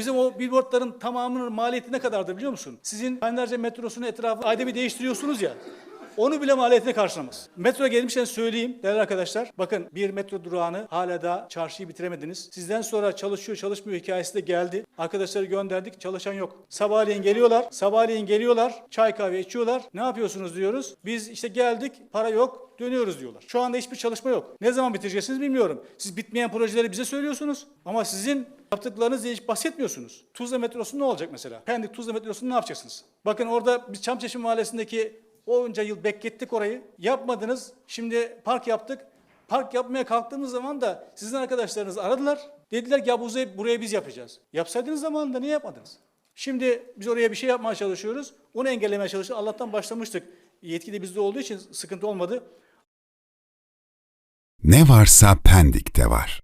Bizim o billboardların tamamının maliyeti ne kadardır biliyor musun? Sizin Fenerce metrosunun etrafı ayda bir değiştiriyorsunuz ya. Onu bile maliyetine karşılamaz. Metro gelmişken söyleyeyim değerli arkadaşlar. Bakın bir metro durağını hala da çarşıyı bitiremediniz. Sizden sonra çalışıyor çalışmıyor hikayesi de geldi. Arkadaşları gönderdik çalışan yok. Sabahleyin geliyorlar. Sabahleyin geliyorlar. Çay kahve içiyorlar. Ne yapıyorsunuz diyoruz. Biz işte geldik para yok dönüyoruz diyorlar. Şu anda hiçbir çalışma yok. Ne zaman bitireceksiniz bilmiyorum. Siz bitmeyen projeleri bize söylüyorsunuz. Ama sizin yaptıklarınızla hiç bahsetmiyorsunuz. Tuzla metrosu ne olacak mesela? Pendik Tuzla metrosunu ne yapacaksınız? Bakın orada biz Çamçeşme Mahallesi'ndeki onca yıl beklettik orayı. Yapmadınız. Şimdi park yaptık. Park yapmaya kalktığımız zaman da sizin arkadaşlarınız aradılar. Dediler ki ya bu buraya biz yapacağız. Yapsaydınız zamanında niye yapmadınız? Şimdi biz oraya bir şey yapmaya çalışıyoruz. Onu engellemeye çalışıyoruz. Allah'tan başlamıştık. Yetki de bizde olduğu için sıkıntı olmadı. Ne varsa Pendik'te var.